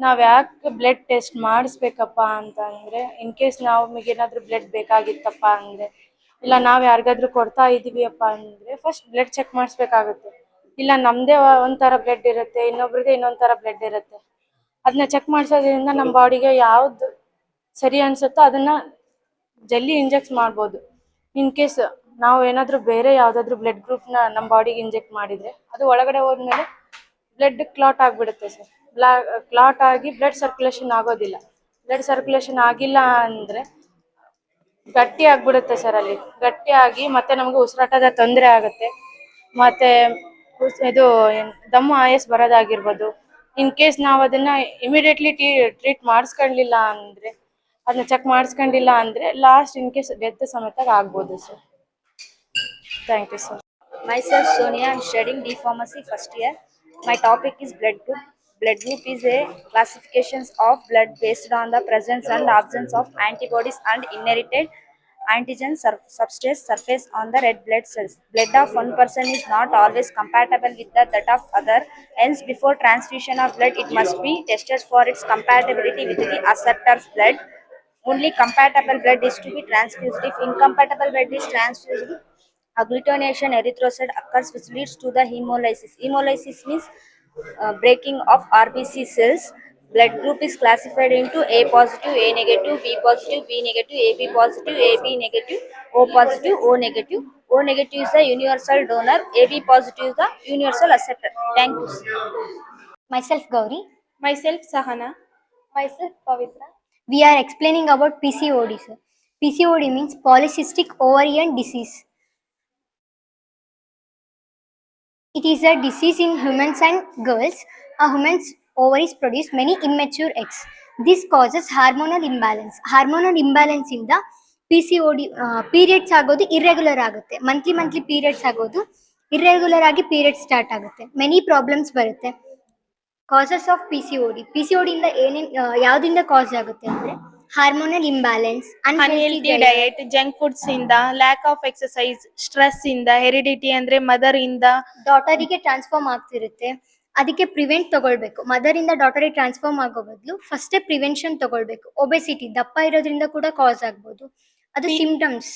ನಾವು ಯಾಕೆ ಬ್ಲಡ್ ಟೆಸ್ಟ್ ಮಾಡಿಸ್ಬೇಕಪ್ಪ ಅಂತಂದರೆ ಇನ್ ಕೇಸ್ ನಮಗೇನಾದರೂ ಬ್ಲಡ್ ಬೇಕಾಗಿತ್ತಪ್ಪ ಅಂದ್ರೆ, ಇಲ್ಲ ನಾವ್ ಯಾರಿಗಾದ್ರೂ ಕೊಡ್ತಾ ಇದ್ದೀವಿ ಅಪ್ಪ ಅಂದ್ರೆ ಫಸ್ಟ್ ಬ್ಲಡ್ ಚೆಕ್ ಮಾಡಿಸ್ಬೇಕಾಗುತ್ತೆ. ಇಲ್ಲ ನಮ್ಮದೇ ಒಂಥರ ಬ್ಲಡ್ ಇರುತ್ತೆ ಇನ್ನೊಬ್ರದ್ದೇ ಇನ್ನೊಂಥರ ಥರ ಬ್ಲಡ್ ಇರುತ್ತೆ. ಅದನ್ನ ಚೆಕ್ ಮಾಡಿಸೋದ್ರಿಂದ ನಮ್ಮ ಬಾಡಿಗೆ ಯಾವ್ದು ಸರಿ ಅನ್ಸುತ್ತೋ ಅದನ್ನ ಜಲ್ದಿ ಇಂಜೆಕ್ಟ್ ಮಾಡ್ಬೋದು. ಇನ್ ಕೇಸ್ ನಾವು ಏನಾದರೂ ಬೇರೆ ಯಾವುದಾದ್ರೂ ಬ್ಲಡ್ ಗ್ರೂಪ್ನ ನಮ್ಮ ಬಾಡಿಗೆ ಇಂಜೆಕ್ಟ್ ಮಾಡಿದರೆ, ಅದು ಒಳಗಡೆ ಹೋದ್ಮೇಲೆ ಬ್ಲಡ್ ಕ್ಲಾಟ್ ಆಗಿಬಿಡುತ್ತೆ ಸರ್. ಕ್ಲಾಟ್ ಆಗಿ ಬ್ಲಡ್ ಸರ್ಕ್ಯುಲೇಷನ್ ಆಗೋದಿಲ್ಲ. ಬ್ಲಡ್ ಸರ್ಕ್ಯುಲೇಷನ್ ಆಗಿಲ್ಲ ಅಂದರೆ ಗಟ್ಟಿ ಆಗ್ಬಿಡುತ್ತೆ ಸರ್ ಅಲ್ಲಿ. ಗಟ್ಟಿ ಆಗಿ ಮತ್ತೆ ನಮಗೆ ಉಸಿರಾಟದ ತೊಂದರೆ ಆಗುತ್ತೆ. ಮತ್ತೆ ಇದು ದಮ್ಮು ಆಯಸ್ ಬರೋದಾಗಿರ್ಬೋದು. ಇನ್ ಕೇಸ್ ನಾವು ಅದನ್ನ ಇಮಿಡಿಯೇಟ್ಲಿ ಟ್ರೀಟ್ ಮಾಡ್ಸ್ಕೊಂಡಿಲ್ಲ ಅಂದ್ರೆ, ಅದನ್ನ ಚೆಕ್ ಮಾಡಿಸ್ಕೊಂಡಿಲ್ಲ ಅಂದ್ರೆ ಲಾಸ್ಟ್ ಇನ್ ಕೇಸ್ ಡೆತ್ ಸಮೇತ ಆಗ್ಬೋದು sir thank you sir Sonia I studying D pharmacy first year my topic is blood group. Blood group is a classifications of blood based on the presence and absence of antibodies and inherited antigen sur- substrate surface on the red blood cells. Blood of one person is not always compatible with the, that of other. Hence, before transfusion of blood, it must be tested for its compatibility with the acceptor's blood. Only compatible blood is to be transfused. If incompatible blood is transfused, agglutination erythrocyte occurs which leads to the hemolysis. Hemolysis means uh, breaking of RBC cells. Blood group is classified into A positive, A negative, B positive, B negative, AB positive, AB negative, O positive, O negative. O negative is the universal donor, AB positive is the universal acceptor. Thank you. Myself Gauri. Myself Sahana. Myself Pavitra. We are explaining about PCOD, sir. PCOD means polycystic ovarian disease. It is a disease in humans and girls. A woman's ovaries produce many immature eggs. This causes hormonal imbalance. Hormonal imbalance ಇಂದ P C uh, periods periods ಆಗೋದು irregular ಆಗುತ್ತೆ monthly monthly periods ಆಗೋದು irregular ಆಗಿ period start ಆಗುತ್ತೆ many problems ಬರುತ್ತೆ causes of P C O D P C O ಡಿಯಿಂದ ಏನೇನ್ ಯಾವ್ದ್ರಿಂದ cause ಆಗುತ್ತೆ ಅಂದ್ರೆ hormonal imbalance unhealthy diet junk foods ಇಂದ ಲ್ಯಾಕ್ ಆಫ್ ಎಕ್ಸಸೈಸ್ ಸ್ಟ್ರೆಸ್ ಇಂದ ಹೆರಿಡಿಟಿ ಅಂದ್ರೆ ಮದರ್ ಇಂದ. ಡಾಟರಿಗೆ ಟ್ರಾನ್ಸ್ಫಾರ್ಮ್ ಆಗ್ತಿರುತ್ತೆ. ಅದಕ್ಕೆ ಪ್ರಿವೆಂಟ್ ತಗೊಳ್ಬೇಕು. ಮದರ್ ಇಂದ ಡಾಟರಿಗೆ ಟ್ರಾನ್ಸ್ಫಾರ್ಮ್ ಆಗೋ ಬದಲು ಫಸ್ಟೇ ಪ್ರಿವೆನ್ಷನ್ ತಗೊಳ್ಬೇಕು. ಒಬೆಸಿಟಿ ದಪ್ಪ ಇರೋದ್ರಿಂದ ಕೂಡ ಕಾಸ್ ಆಗ್ಬೋದು. ಅದು ಸಿಂಪ್ಟಮ್ಸ್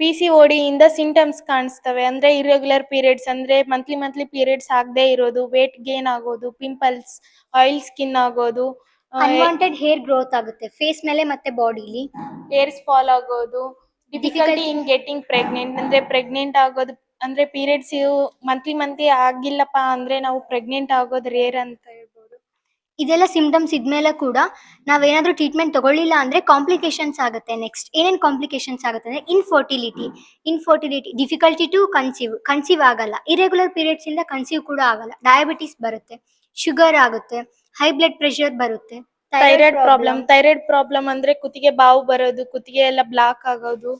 ಪಿ ಸಿ ಓಡಿ ಇಂದ ಸಿಂಟಮ್ಸ್ ಕಾಣಿಸ್ತವೆ. ಅಂದ್ರೆ ಇರೆಗ್ಯುಲರ್ ಪೀರಿಯಡ್ಸ್ ಅಂದ್ರೆ ಮಂತ್ಲಿ ಮಂತ್ಲಿ ಪೀರಿಯಡ್ಸ್ ಆಗದೆ ಇರೋದು. ವೇಟ್ ಗೇನ್ ಆಗೋದು ಪಿಂಪಲ್ಸ್ ಆಯಿಲ್ ಸ್ಕಿನ್ ಆಗೋದು. ಅನ್ವಾಂಟೆಡ್ ಹೇರ್ ಗ್ರೋತ್ ಆಗುತ್ತೆ. ಫೇಸ್ ಮೇಲೆ ಮತ್ತೆ ಬಾಡಿಲಿ ಹೇರ್ಸ್ ಫಾಲ್ ಆಗೋದು ಡಿಫಿಕಲ್ಟಿ ಇನ್ ಗೆಟಿಂಗ್ ಪ್ರೆಗ್ನೆಂಟ್ ಅಂದ್ರೆ ಪ್ರೆಗ್ನೆಂಟ್ ಆಗೋದು ಅಂದ್ರೆ ಪೀರಿಯಡ್ಸ್ ಮಂತ್ಲಿ ಮಂತ್ಲಿ ಆಗಿಲ್ಲಪ್ಪ ಅಂದ್ರೆ ನಾವು ಪ್ರೆಗ್ನೆಂಟ್ ಆಗೋದು ರೇರ್ ಅಂತ ಹೇಳ್ಬೋದು. ಇದೆಲ್ಲ ಸಿಂಪ್ಟಮ್ಸ್ ಇದ್ಮೇಲೆ ಕೂಡ ನಾವೇನಾದ್ರೂ ಟ್ರೀಟ್ಮೆಂಟ್ ತಗೊಳ್ಳಿಲ್ಲ ಅಂದ್ರೆ ಕಾಂಪ್ಲಿಕೇಶನ್ಸ್ ಆಗುತ್ತೆ ನೆಕ್ಸ್ಟ್ ಏನೇನ್ ಕಾಂಪ್ಲಿಕೇಶನ್ಸ್ ಆಗುತ್ತೆ ಅಂದ್ರೆ infertility infertility difficulty to conceive conceive ಆಗಲ್ಲ. ಇರೆಗ್ಯುಲರ್ ಪೀರಿಯಡ್ಸ್ ಇಂದ ಕನ್ಸೀವ್ ಕೂಡ ಆಗಲ್ಲ. ಡಯಾಬಿಟಿಸ್ ಬರುತ್ತೆ. ಶುಗರ್ ಆಗುತ್ತೆ. ಹೈ ಬ್ಲಡ್ ಪ್ರೆಷರ್ ಬರುತ್ತೆ. ಥೈರಾಯ್ಡ್ ಪ್ರಾಬ್ಲಮ್ ಥೈರಾಯ್ಡ್ ಪ್ರಾಬ್ಲಮ್ ಅಂದ್ರೆ ಕುತ್ತಿಗೆ ಬಾವು ಬರೋದು ಕುತ್ತಿಗೆ ಎಲ್ಲ ಬ್ಲಾಕ್ ಆಗೋದು.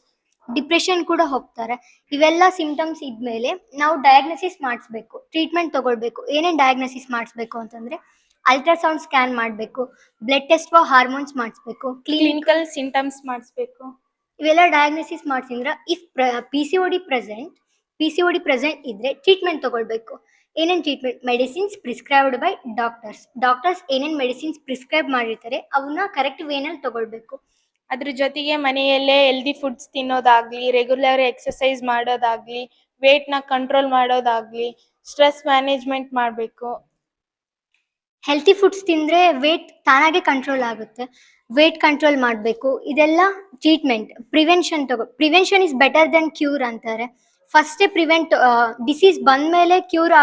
ಡಿಪ್ರೆಷನ್ ಕೂಡ ಹೋಗ್ತಾರೆ. ಇವೆಲ್ಲ ಸಿಂಪ್ಟಮ್ಸ್ ಇದ್ಮೇಲೆ ನಾವು ಡಯಾಗ್ನೋಸಿಸ್ ಮಾಡಿಸ್ಬೇಕು ಟ್ರೀಟ್ಮೆಂಟ್ ತಗೊಳ್ಬೇಕು. ಏನೇನು ಡಯಾಗ್ನೋಸಿಸ್ ಮಾಡಿಸ್ಬೇಕು ಅಂತಂದ್ರೆ ಅಲ್ಟ್ರಾಸೌಂಡ್ ಸ್ಕ್ಯಾನ್ ಮಾಡಬೇಕು ಬ್ಲಡ್ ಟೆಸ್ಟ್ ಫಾರ್ ಹಾರ್ಮೋನ್ಸ್ ಮಾಡಿಸ್ಬೇಕು ಕ್ಲಿನಿಕಲ್ ಸಿಂಟಮ್ಸ್ ಮಾಡಿಸ್ಬೇಕು. ಇವೆಲ್ಲ ಡಯಾಗ್ನೋಸಿಸ್ ಮಾಡಿಸಿದ್ರೆ if P C O D present P C O D present ಇದ್ರೆ ಟ್ರೀಟ್ಮೆಂಟ್ ತಗೊಳ್ಬೇಕು. ಏನೇನು treatment medicines prescribed by doctors doctors ಏನೇನು ಮೆಡಿಸಿನ್ಸ್ ಪ್ರಿಸ್ಕ್ರೈಬ್ ಮಾಡಿರ್ತಾರೆ ಅವನ್ನ ಕರೆಕ್ಟ್ ವೇನಲ್ಲಿ ತಗೊಳ್ಬೇಕು. ಅದ್ರ ಜೊತೆಗೆ ಮನೆಯಲ್ಲೇ ಹೆಲ್ದಿ ಫುಡ್ಸ್ ತಿನ್ನೋದಾಗ್ಲಿ ರೆಗ್ಯುಲರ್ ಎಕ್ಸಸೈಸ್ ಮಾಡೋದಾಗ್ಲಿ weight ನ ಕಂಟ್ರೋಲ್ ಮಾಡೋದಾಗ್ಲಿ ಸ್ಟ್ರೆಸ್ ಮ್ಯಾನೇಜ್ಮೆಂಟ್ ಮಾಡಬೇಕು. ಹೆಲ್ತಿ ಫುಡ್ಸ್ ತಿಂದ್ರೆ ವೇಟ್ ತಾನಾಗೆ ಕಂಟ್ರೋಲ್ ಆಗುತ್ತೆ. ವೇಟ್ ಕಂಟ್ರೋಲ್ ಮಾಡಬೇಕು. ಇದೆಲ್ಲ ಟ್ರೀಟ್ಮೆಂಟ್ ಪ್ರಿವೆನ್ಷನ್ ತಗೋ prevention is better than cure ಅಂತಾರೆ. ಫಸ್ಟೇ ಪ್ರಿವೆಂಟ್ ಡಿಸೀಸ್ ಬಂದ್ಮೇಲೆ ಕ್ಯೂರ್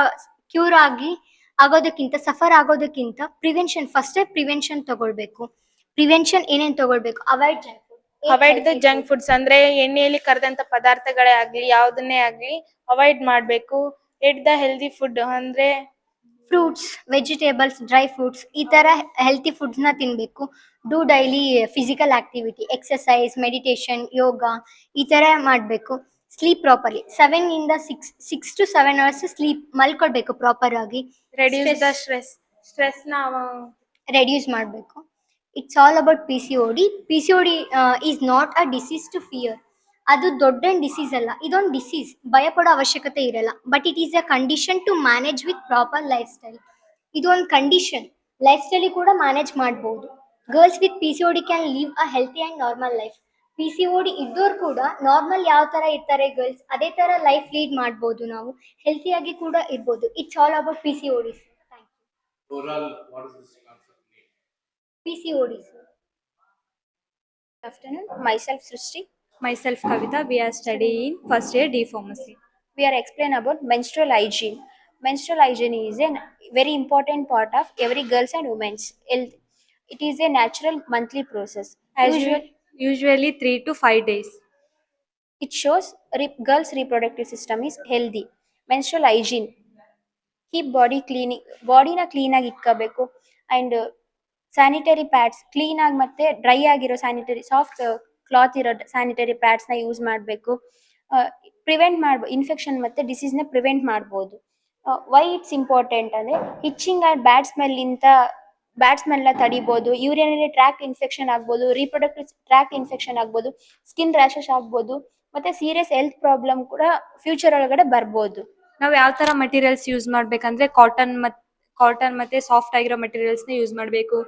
ಕ್ಯೂರ್ ಆಗಿ ಆಗೋದಕ್ಕಿಂತ ಸಫರ್ ಆಗೋದಕ್ಕಿಂತ ಪ್ರಿವೆನ್ಷನ್ ಫಸ್ಟ್ ಪ್ರಿವೆನ್ಷನ್ ತಗೊಳ್ಬೇಕು. ಪ್ರಿವೆನ್ಷನ್ ಏನೇನ್ ತಗೊಳ್ಬೇಕು? Avoid junk avoid the junk foods ಅಂದ್ರೆ ಎಣ್ಣೆಯಲ್ಲಿ ಕರೆದಂತ ಪದಾರ್ಥಗಳೇ ಆಗ್ಲಿ ಯಾವ್ದನ್ನೇ ಆಗ್ಲಿ ಅವಾಯ್ಡ್ ಮಾಡ್ಬೇಕು. ಎಟ್ ದ ಹೆಲ್ದಿ ಫುಡ್ ಅಂದ್ರೆ ಫ್ರೂಟ್ಸ್ ವೆಜಿಟೇಬಲ್ಸ್ ಡ್ರೈ ಫ್ರೂಟ್ಸ್ ಈ ತರ ಹೆಲ್ತಿ ಫುಡ್ಸ್ನ ತಿನ್ಬೇಕು. Do daily physical activity exercise meditation yoga ಈ ತರ ಮಾಡಬೇಕು. ಸ್ಲೀಪ್ ಪ್ರಾಪರ್ಲಿ ಸೆವೆನ್ ಇಂದ six six to seven hours sleep ಮಲ್ಕೊಳ್ಬೇಕು proper ಆಗಿ. ರೆಡ್ಯೂಸ್ ದ ಸ್ಟ್ರೆಸ್ ಸ್ಟ್ರೆಸ್ನ ರೆಡ್ಯೂಸ್ ಮಾಡಬೇಕು. It's all about P C O D P C O D is not a disease to fear ಅದು ದೊಡ್ಡ disease ಅಲ್ಲ. ಇದೊಂದು disease ಭಯಪಡೋ ಅವಶ್ಯಕತೆ ಇರಲ್ಲ. But it is a condition to manage with proper lifestyle ಇದು ಒಂದು ಕಂಡೀಷನ್ ಲೈಫ್ ಸ್ಟೈಲಿ ಕೂಡ ಮ್ಯಾನೇಜ್ ಮಾಡ್ಬೋದು. Girls with P C O D can live a healthy and normal life P C O D ಇದ್ದೋರು ಕೂಡ normal ಯಾವ ಥರ ಇರ್ತಾರೆ girls ಅದೇ ಥರ ಲೈಫ್ ಲೀಡ್ ಮಾಡ್ಬೋದು ನಾವು. ಹೆಲ್ತಿಯಾಗಿ ಕೂಡ ಇರ್ಬೋದು. It's all about P C O D sir C O D afternoon myself Srishti myself Kavita we are study in first year D pharmacy we are explain about menstrual hygiene menstrual hygiene is a very important part of every girls and womens health it is a natural monthly process as usually three to five days. it shows re- girls' reproductive system is healthy. Menstrual hygiene. Keep body cleaning ಬಾಡಿನ ಕ್ಲೀನಾಗಿ ಇಟ್ಕೋಬೇಕು and sanitary pads ಕ್ಲೀನಾಗಿ ಮತ್ತೆ dry ಆಗಿರೋ sanitary soft cloth ಇರೋ sanitary ಪ್ಯಾಡ್ಸ್ನ use ಮಾಡಬೇಕು prevent ಮಾಡ್ಬೋ ಇನ್ಫೆಕ್ಷನ್ ಮತ್ತು ಡಿಸೀಸ್ನ ಪ್ರಿವೆಂಟ್ ಮಾಡ್ಬೋದು ವೈ ಇಟ್ಸ್ ಇಂಪಾರ್ಟೆಂಟ್ ಅಂದರೆ ಹಿಚ್ಚಿಂಗ್ ಆ್ಯಂಡ್ ಬ್ಯಾಡ್ ಸ್ಮೆಲ್ಲಿಂದ ಬ್ಯಾಡ್ ಎಲ್ಲ ತಡಿಬಹುದು ಯೂರಿಯನರಿ ಟ್ರ್ಯಾಕ್ ಇನ್ಫೆಕ್ಷನ್ ಆಗ್ಬೋದು ರೀಪ್ರೊಡಕ್ಟಿವ್ ಟ್ರ್ಯಾಕ್ ಇನ್ಫೆಕ್ಷನ್ ಆಗ್ಬೋದು ಸ್ಕಿನ್ ರ್ಯಾಷಸ್ ಆಗ್ಬೋದು, ಮತ್ತೆ ಸೀರಿಯಸ್ ಹೆಲ್ತ್ ಪ್ರಾಬ್ಲಮ್ ಕೂಡ ಫ್ಯೂಚರ್ ಒಳಗಡೆ ಬರ್ಬೋದು. ನಾವು ಯಾವ ತರ ಮಟೀರಿಯಲ್ಸ್ ಯೂಸ್ ಮಾಡ್ಬೇಕಂದ್ರೆ ಕಾಟನ್ ಮತ್ ಕಾಟನ್ ಮತ್ತೆ ಸಾಫ್ಟ್ ಆಗಿರೋ ಮಟೀರಿಯಲ್ಸ್ನ ಯೂಸ್ ಮಾಡಬೇಕು.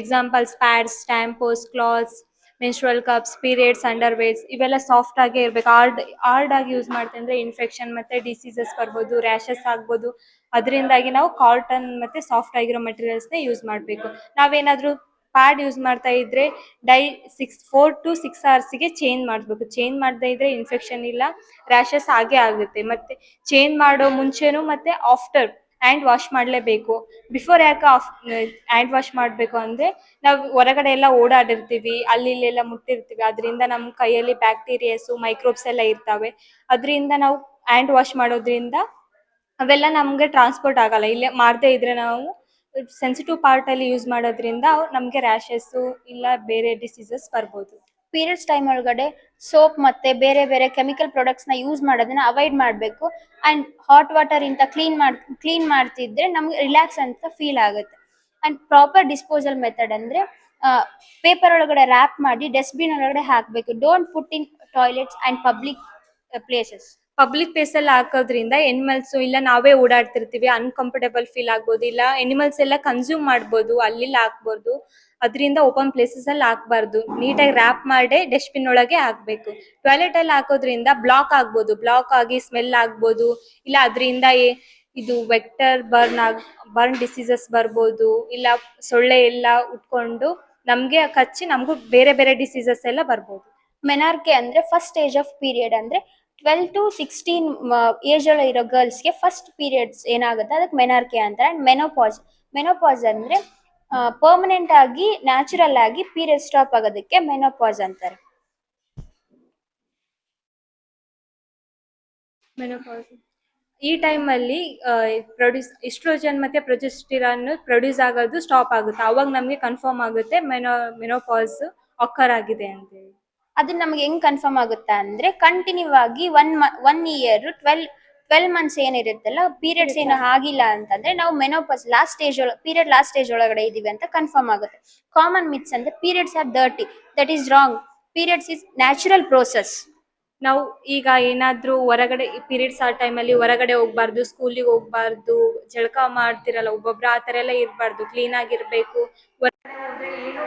Examples pads tampons cloths menstrual cups periods underwears ಇವೆಲ್ಲ ಸಾಫ್ಟ್ ಆಗೇ ಇರ್ಬೇಕು. ಹಾರ್ಡ್ ಹಾರ್ಡ್ ಆಗಿ ಯೂಸ್ ಮಾಡ್ತಂದ್ರೆ ಇನ್ಫೆಕ್ಷನ್ ಮತ್ತೆ ಡಿಸೀಸಸ್ ಬರ್ಬೋದು ರ್ಯಾಷಸ್ ಆಗ್ಬೋದು. ಅದರಿಂದಾಗಿ ನಾವು ಕಾಟನ್ ಮತ್ತೆ ಸಾಫ್ಟ್ ಆಗಿರೋ ಮಟೀರಿಯಲ್ಸ್ನ ಯೂಸ್ ಮಾಡಬೇಕು. ನಾವೇನಾದರೂ ಪ್ಯಾಡ್ ಯೂಸ್ ಮಾಡ್ತಾ ಇದ್ರೆ ಡೈ ಸಿಕ್ಸ್ ಫೋರ್ ಟು ಸಿಕ್ಸ್ ಅವರ್ಸಿಗೆ ಚೇಂಜ್ ಮಾಡಬೇಕು. ಚೇಂಜ್ ಮಾಡದೇ ಇದ್ರೆ ಇನ್ಫೆಕ್ಷನ್ ಇಲ್ಲ ರ್ಯಾಶಸ್ ಆಗೇ ಆಗುತ್ತೆ. ಮತ್ತೆ ಚೇಂಜ್ ಮಾಡೋ ಮುಂಚೆನೂ ಮತ್ತೆ ಆಫ್ಟರ್ ಹ್ಯಾಂಡ್ ವಾಶ್ ಮಾಡಲೇಬೇಕು. ಬಿಫೋರ್ ಯಾಕೆ ಆಫ್ ಹ್ಯಾಂಡ್ ವಾಶ್ ಮಾಡಬೇಕು ಅಂದರೆ ನಾವು ಹೊರಗಡೆ ಎಲ್ಲ ಓಡಾಡಿರ್ತೀವಿ ಅಲ್ಲಿ ಇಲ್ಲೆಲ್ಲ ಮುಟ್ಟಿರ್ತೀವಿ. ಅದರಿಂದ ನಮ್ಮ ಕೈಯಲ್ಲಿ ಬ್ಯಾಕ್ಟೀರಿಯಾಸು ಮೈಕ್ರೋಬ್ಸ್ ಎಲ್ಲ ಇರ್ತವೆ. ಅದರಿಂದ ನಾವು ಹ್ಯಾಂಡ್ ವಾಶ್ ಮಾಡೋದ್ರಿಂದ ಅವೆಲ್ಲ ನಮಗೆ ಟ್ರಾನ್ಸ್ಪೋರ್ಟ್ ಆಗಲ್ಲ. ಇಲ್ಲೇ ಮಾಡದೇ ಇದ್ರೆ ನಾವು ಸೆನ್ಸಿಟಿವ್ ಪಾರ್ಟ್ ಅಲ್ಲಿ ಯೂಸ್ ಮಾಡೋದ್ರಿಂದ ನಮಗೆ ರ್ಯಾಷಸ್ಸು ಇಲ್ಲ ಬೇರೆ ಡಿಸೀಸಸ್ ಬರ್ಬೋದು. ಪೀರಿಯಡ್ಸ್ ಟೈಮ್ ಒಳಗಡೆ ಸೋಪ್ ಮತ್ತೆ ಬೇರೆ ಬೇರೆ ಕೆಮಿಕಲ್ ಪ್ರಾಡಕ್ಟ್ಸ್ನ ಯೂಸ್ ಮಾಡೋದನ್ನ ಅವಾಯ್ಡ್ ಮಾಡಬೇಕು. ಅಂಡ್ ಹಾಟ್ ವಾಟರ್ ಇಂತ ಕ್ಲೀನ್ ಮಾಡ್ ಕ್ಲೀನ್ ಮಾಡ್ತಿದ್ರೆ ನಮ್ಗೆ ರಿಲ್ಯಾಕ್ಸ್ ಅಂತ ಫೀಲ್ ಆಗುತ್ತೆ. ಅಂಡ್ ಪ್ರಾಪರ್ ಡಿಸ್ಪೋಸಲ್ ಮೆಥಡ್ ಅಂದ್ರೆ ಪೇಪರ್ ಒಳಗಡೆ ರ್ಯಾಪ್ ಮಾಡಿ ಡಸ್ಟ್ಬಿನ್ ಒಳಗಡೆ ಹಾಕ್ಬೇಕು. Don't put in toilets and public places public place ಅಲ್ಲಿ ಹಾಕೋದ್ರಿಂದ ಎನಿಮಲ್ಸ್ ಇಲ್ಲ ನಾವೇ ಓಡಾಡ್ತಿರ್ತೀವಿ ಅನ್ಕಂಫರ್ಟೇಬಲ್ ಫೀಲ್ ಆಗ್ಬೋದು, ಇಲ್ಲ ಎನಿಮಲ್ಸ್ ಎಲ್ಲ ಕನ್ಸ್ಯೂಮ್ ಮಾಡ್ಬೋದು ಅಲ್ಲಿ ಹಾಕ್ಬೋದು, ಅದರಿಂದ ಓಪನ್ ಪ್ಲೇಸಸ್ ಅಲ್ಲಿ ಹಾಕ್ಬಾರ್ದು. ನೀಟಾಗಿ ರ್ಯಾಪ್ ಮಾಡಿ ಡಸ್ಟ್ಬಿನ್ ಒಳಗೆ ಹಾಕ್ಬೇಕು. ಟಾಯ್ಲೆಟ್ ಅಲ್ಲಿ ಹಾಕೋದ್ರಿಂದ ಬ್ಲಾಕ್ ಆಗ್ಬೋದು ಬ್ಲಾಕ್ ಆಗಿ ಸ್ಮೆಲ್ ಆಗ್ಬೋದು, ಇಲ್ಲ ಅದರಿಂದ ಇದು ವೆಕ್ಟರ್ ಬರ್ನ್ ಆಗ್ ಬರ್ನ್ ಡಿಸೀಸಸ್ ಬರ್ಬೋದು, ಇಲ್ಲ ಸೊಳ್ಳೆ ಎಲ್ಲ ಉಟ್ಕೊಂಡು ನಮಗೆ ಕಚ್ಚಿ ನಮಗೂ ಬೇರೆ ಬೇರೆ ಡಿಸೀಸಸ್ ಎಲ್ಲ ಬರ್ಬೋದು. ಮೆನಾರ್ಕೆ ಅಂದರೆ ಫಸ್ಟ್ ಸ್ಟೇಜ್ ಆಫ್ ಪೀರಿಯಡ್ ಅಂದರೆ ಟ್ವೆಲ್ ಟು ಸಿಕ್ಸ್ಟೀನ್ ಏಜ್ ಒಳಗೆ ಇರೋ ಗರ್ಲ್ಸ್ಗೆ ಫಸ್ಟ್ ಪೀರಿಯಡ್ಸ್ ಏನಾಗುತ್ತೆ? ಅದಕ್ಕೆ ಮೆನಾರ್ಕೆ ಅಂತಾರೆ. ಅಂಡ್ ಮೆನೋಪಾಸ್ ಮೆನೋಪಾಸ್ ಅಂದರೆ ಪರ್ಮನೆಂಟ್ ಆಗಿ ನ್ಯಾಚುರಲ್ ಆಗಿ ಪೀರಿಯಡ್ ಸ್ಟಾಪ್ ಆಗೋದಕ್ಕೆ ಮೆನೋಪಾಸ್ ಅಂತಾರೆ. ಈ ಅಲ್ಲಿ ಪ್ರೊಡ್ಯೂಸ್ ಇಸ್ಟ್ರೋಜನ್ ಮತ್ತೆ ಪ್ರೊಜೆಸ್ಟಿರಾನ್ ಪ್ರೊಡ್ಯೂಸ್ ಆಗೋದು ಸ್ಟಾಪ್ ಆಗುತ್ತೆ. ಅವಾಗ ನಮಗೆ ಕನ್ಫರ್ಮ್ ಆಗುತ್ತೆ ಮೆನೋ ಮೆನೋಪಾಸ್ ಅಕ್ಕರ್ ಆಗಿದೆ ಅಂತೇಳಿ ಅದನ್ನ ನಮಗೆ ಹೆಂಗ್ ಕನ್ಫರ್ಮ್ ಆಗುತ್ತಾ ಅಂದ್ರೆ ಕಂಟಿನ್ಯೂ ಆಗಿ one one year twelve twelve months ಏನಿರುತ್ತಲ್ಲ periods ಏನು ಆಗಿಲ್ಲ ಅಂತಂದ್ರೆ ನಾವು ಮೆನೋಪಸ್ ಲಾಸ್ಟ್ ಸ್ಟೇಜ್ ಒಳ ಪೀರಿಯಡ್ ಲಾಸ್ಟ್ ಸ್ಟೇಜ್ ಒಳಗಡೆ ಇದೀವಿ ಅಂತ ಕನ್ಫರ್ಮ್ ಆಗುತ್ತೆ. ಕಾಮನ್ ಮಿತ್ಸ್ ಅಂದ್ರೆ periods are dirty that is wrong periods is natural process ನಾವು ಈಗ ಏನಾದ್ರೂ ಹೊರಗಡೆ ಪೀರಿಯಡ್ಸ್ ಆ ಟೈಮಲ್ಲಿ ಹೊರಗಡೆ ಹೋಗ್ಬಾರ್ದು ಸ್ಕೂಲಿಗೆ ಹೋಗ್ಬಾರ್ದು, ಜಳಕ ಮಾಡ್ತಿರಲ್ಲ, ಒಬ್ಬೊಬ್ರು ಆ ಥರ ಎಲ್ಲ ಇರಬಾರ್ದು ಕ್ಲೀನ್ ಆಗಿರಬೇಕು. ಹೊರಗಡೆ ಹೋದ್ರೆ ಏನು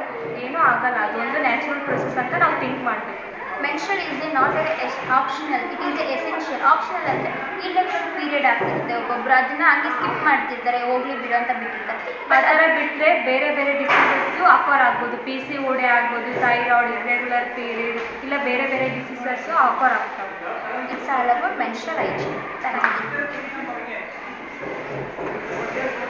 ಏನೂ ಆಗಲ್ಲ. ಅದೊಂದು ನ್ಯಾಚುರಲ್ ಪ್ರೊಸೆಸ್ ಅಂತ ನಾವು ಥಿಂಕ್ ಮಾಡಬೇಕು. Mention is a not a optional it is a essential optional ಅಂದರೆ ಇರ್ರೆಗ್ಯುಲರ್ ಪೀರಿಯಡ್ ಆಗ್ತಿರುತ್ತೆ. ಒಬ್ಬೊಬ್ರು ಅದನ್ನು ಹಂಗೆ ಸ್ಕಿಪ್ ಮಾಡ್ತಿರ್ತಾರೆ. ಹೋಗ್ಲಿ ಬಿಡು ಅಂತ ಬಿಟ್ಟಿರ್ತಾರೆ. ಆ ಥರ ಬಿಟ್ಟರೆ ಬೇರೆ ಬೇರೆ ಡಿಸೀಸಸ್ಸು ಆಫರ್ ಆಗ್ಬೋದು. ಪಿ ಸಿ ಓಡೆ ಆಗ್ಬೋದು ಥೈರಾಯ್ಡ್ ಇರ್ರೆಗ್ಯುಲರ್ ಪೀರಿಯಡ್ ಇಲ್ಲ ಬೇರೆ ಬೇರೆ ಡಿಸೀಸಸ್ಸು ಆಫರ್ ಆಗ್ತವೆ. It's all about mention thank you